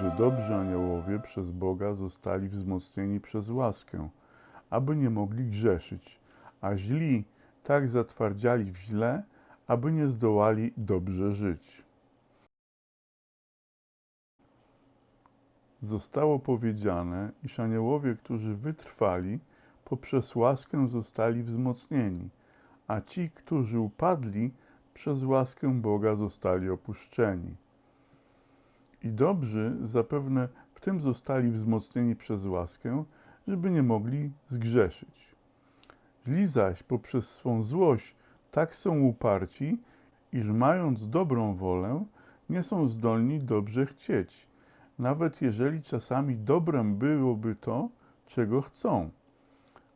że dobrzy aniołowie przez Boga zostali wzmocnieni przez łaskę, aby nie mogli grzeszyć, a źli tak zatwardziali w źle, aby nie zdołali dobrze żyć. Zostało powiedziane, iż aniołowie, którzy wytrwali, poprzez łaskę zostali wzmocnieni, a ci, którzy upadli, przez łaskę Boga zostali opuszczeni. I dobrzy zapewne w tym zostali wzmocnieni przez łaskę, żeby nie mogli zgrzeszyć. Źli zaś poprzez swą złość tak są uparci, iż mając dobrą wolę, nie są zdolni dobrze chcieć, nawet jeżeli czasami dobrem byłoby to, czego chcą.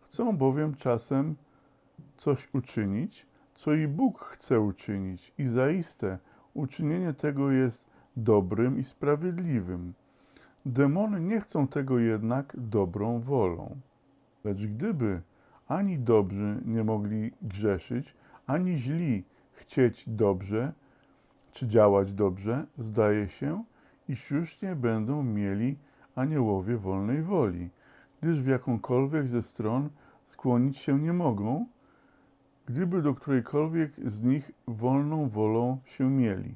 Chcą bowiem czasem coś uczynić, co i Bóg chce uczynić, i zaiste uczynienie tego jest dobrym i sprawiedliwym. Demony nie chcą tego jednak dobrą wolą. Lecz gdyby ani dobrzy nie mogli grzeszyć, ani źli chcieć dobrze, czy działać dobrze, zdaje się, iż już nie będą mieli aniołowie wolnej woli, gdyż w jakąkolwiek ze stron skłonić się nie mogą, gdyby do którejkolwiek z nich wolną wolą się mieli.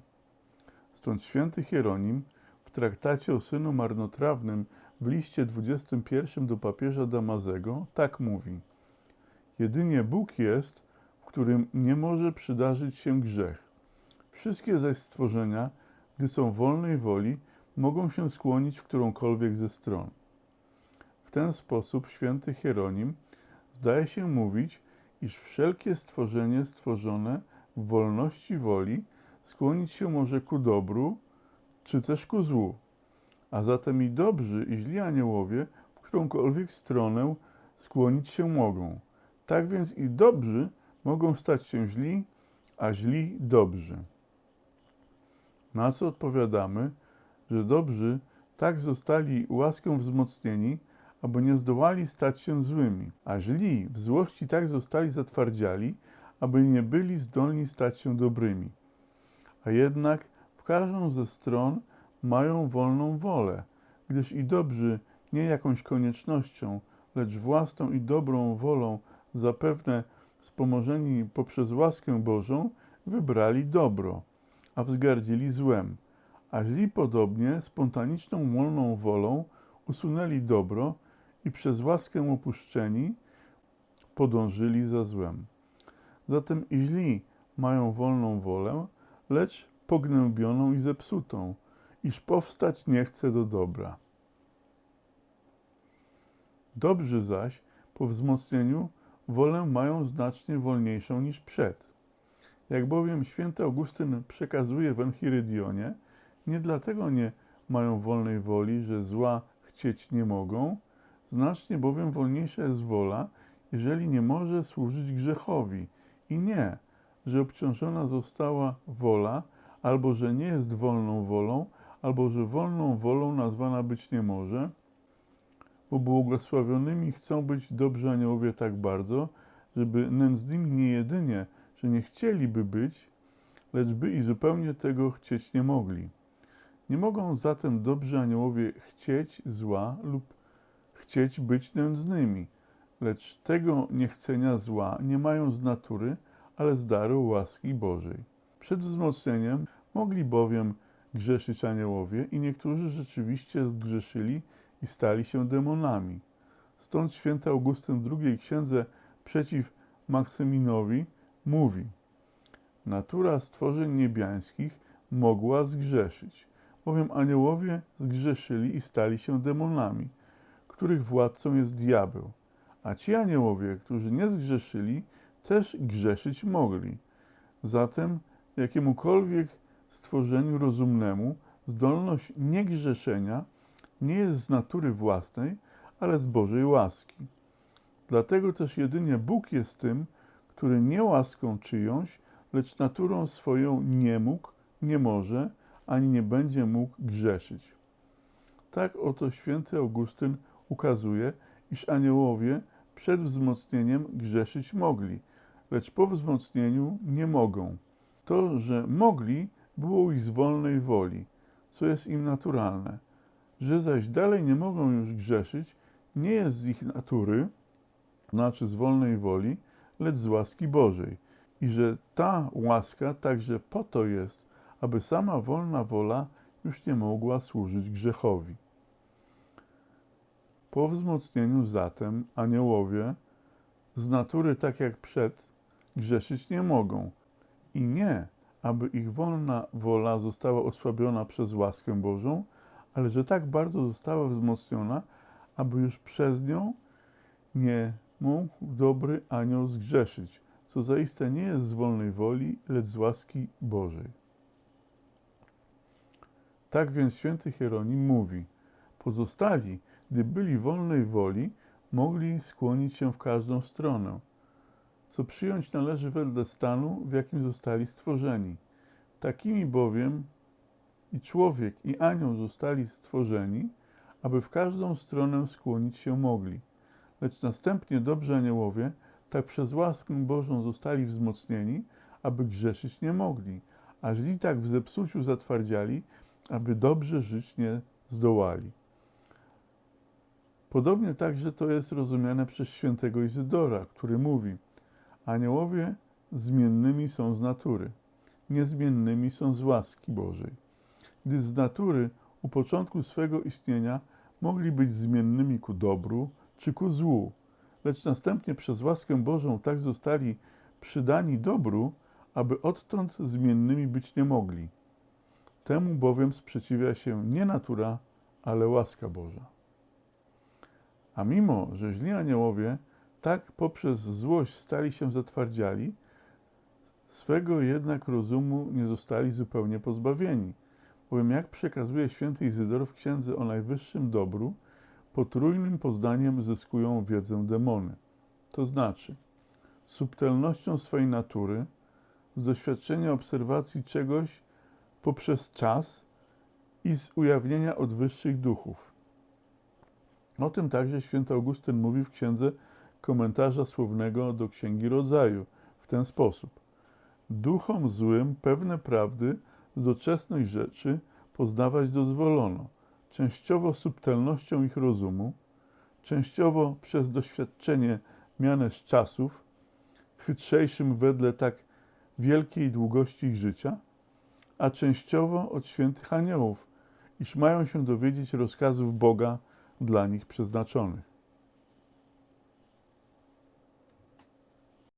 Stąd święty Hieronim w traktacie o synu marnotrawnym w liście 21 do papieża Damazego tak mówi: Jedynie Bóg jest, w którym nie może przydarzyć się grzech. Wszystkie zaś stworzenia, gdy są wolnej woli, mogą się skłonić w którąkolwiek ze stron. W ten sposób święty Hieronim zdaje się mówić, iż wszelkie stworzenie stworzone w wolności woli skłonić się może ku dobru, czy też ku złu. A zatem i dobrzy, i źli aniołowie w którąkolwiek stronę skłonić się mogą. Tak więc i dobrzy mogą stać się źli, a źli dobrzy. Na co odpowiadamy, że dobrzy tak zostali łaską wzmocnieni, aby nie zdołali stać się złymi, a źli w złości tak zostali zatwardziali, aby nie byli zdolni stać się dobrymi. A jednak w każdą ze stron mają wolną wolę, gdyż i dobrzy nie jakąś koniecznością, lecz własną i dobrą wolą, zapewne wspomożeni poprzez łaskę Bożą, wybrali dobro, a wzgardzili złem, a źli podobnie spontaniczną wolną wolą usunęli dobro i przez łaskę opuszczeni podążyli za złem. Zatem i źli mają wolną wolę, lecz pognębioną i zepsutą, iż powstać nie chce do dobra. Dobrzy zaś po wzmocnieniu wolę mają znacznie wolniejszą niż przed. Jak bowiem święty Augustyn przekazuje w Enchirydionie, nie dlatego nie mają wolnej woli, że zła chcieć nie mogą, znacznie bowiem wolniejsza jest wola, jeżeli nie może służyć grzechowi. I nie, że obciążona została wola, albo że nie jest wolną wolą, albo że wolną wolą nazwana być nie może, bo błogosławionymi chcą być dobrzy aniołowie tak bardzo, żeby nędznymi nie jedynie, że nie chcieliby być, lecz by i zupełnie tego chcieć nie mogli. Nie mogą zatem dobrzy aniołowie chcieć zła lub chcieć być nędznymi, lecz tego niechcenia zła nie mają z natury, ale z daru łaski Bożej. Przed wzmocnieniem mogli bowiem grzeszyć aniołowie i niektórzy rzeczywiście zgrzeszyli i stali się demonami. Stąd święty Augustyn w księdze przeciw Maksyminowi mówi: Natura stworzeń niebiańskich mogła zgrzeszyć, bowiem aniołowie zgrzeszyli i stali się demonami, których władcą jest diabeł. A ci aniołowie, którzy nie zgrzeszyli, też grzeszyć mogli. Zatem jakiemukolwiek stworzeniu rozumnemu zdolność niegrzeszenia nie jest z natury własnej, ale z Bożej łaski. Dlatego też jedynie Bóg jest tym, który nie łaską czyjąś, lecz naturą swoją nie mógł, nie może, ani nie będzie mógł grzeszyć. Tak oto święty Augustyn ukazuje, iż aniołowie przed wzmocnieniem grzeszyć mogli, lecz po wzmocnieniu nie mogą. To, że mogli, było ich z wolnej woli, co jest im naturalne. że zaś dalej nie mogą już grzeszyć, nie jest z ich natury, znaczy z wolnej woli, lecz z łaski Bożej. I że ta łaska także po to jest, aby sama wolna wola już nie mogła służyć grzechowi. Po wzmocnieniu zatem aniołowie z natury, tak jak przed, grzeszyć nie mogą. I nie, aby ich wolna wola została osłabiona przez łaskę Bożą, ale że tak bardzo została wzmocniona, aby już przez nią nie mógł dobry anioł zgrzeszyć, co zaiste nie jest z wolnej woli, lecz z łaski Bożej. Tak więc święty Hieronim mówi, pozostali, gdy byli wolnej woli, mogli skłonić się w każdą stronę, co przyjąć należy wedle stanu, w jakim zostali stworzeni. Takimi bowiem i człowiek, i anioł zostali stworzeni, aby w każdą stronę skłonić się mogli. Lecz następnie dobrzy aniołowie tak przez łaskę Bożą zostali wzmocnieni, aby grzeszyć nie mogli, a źli tak w zepsuciu zatwardziali, aby dobrze żyć nie zdołali. Podobnie także to jest rozumiane przez świętego Izydora, który mówi: Aniołowie zmiennymi są z natury, niezmiennymi są z łaski Bożej. Gdy z natury u początku swego istnienia mogli być zmiennymi ku dobru czy ku złu, lecz następnie przez łaskę Bożą tak zostali przydani dobru, aby odtąd zmiennymi być nie mogli. Temu bowiem sprzeciwia się nie natura, ale łaska Boża. A mimo, że źli aniołowie tak poprzez złość stali się zatwardziali, swego jednak rozumu nie zostali zupełnie pozbawieni. Bowiem jak przekazuje święty Izydor w księdze o najwyższym dobru, potrójnym poznaniem zyskują wiedzę demony. To znaczy, subtelnością swojej natury, z doświadczenia obserwacji czegoś poprzez czas i z ujawnienia od wyższych duchów. O tym także święty Augustyn mówi w księdze komentarza słownego do Księgi Rodzaju w ten sposób. Duchom złym pewne prawdy z doczesnych rzeczy poznawać dozwolono, częściowo subtelnością ich rozumu, częściowo przez doświadczenie miane z czasów, chytrzejszym wedle tak wielkiej długości ich życia, a częściowo od świętych aniołów, iż mają się dowiedzieć rozkazów Boga dla nich przeznaczonych.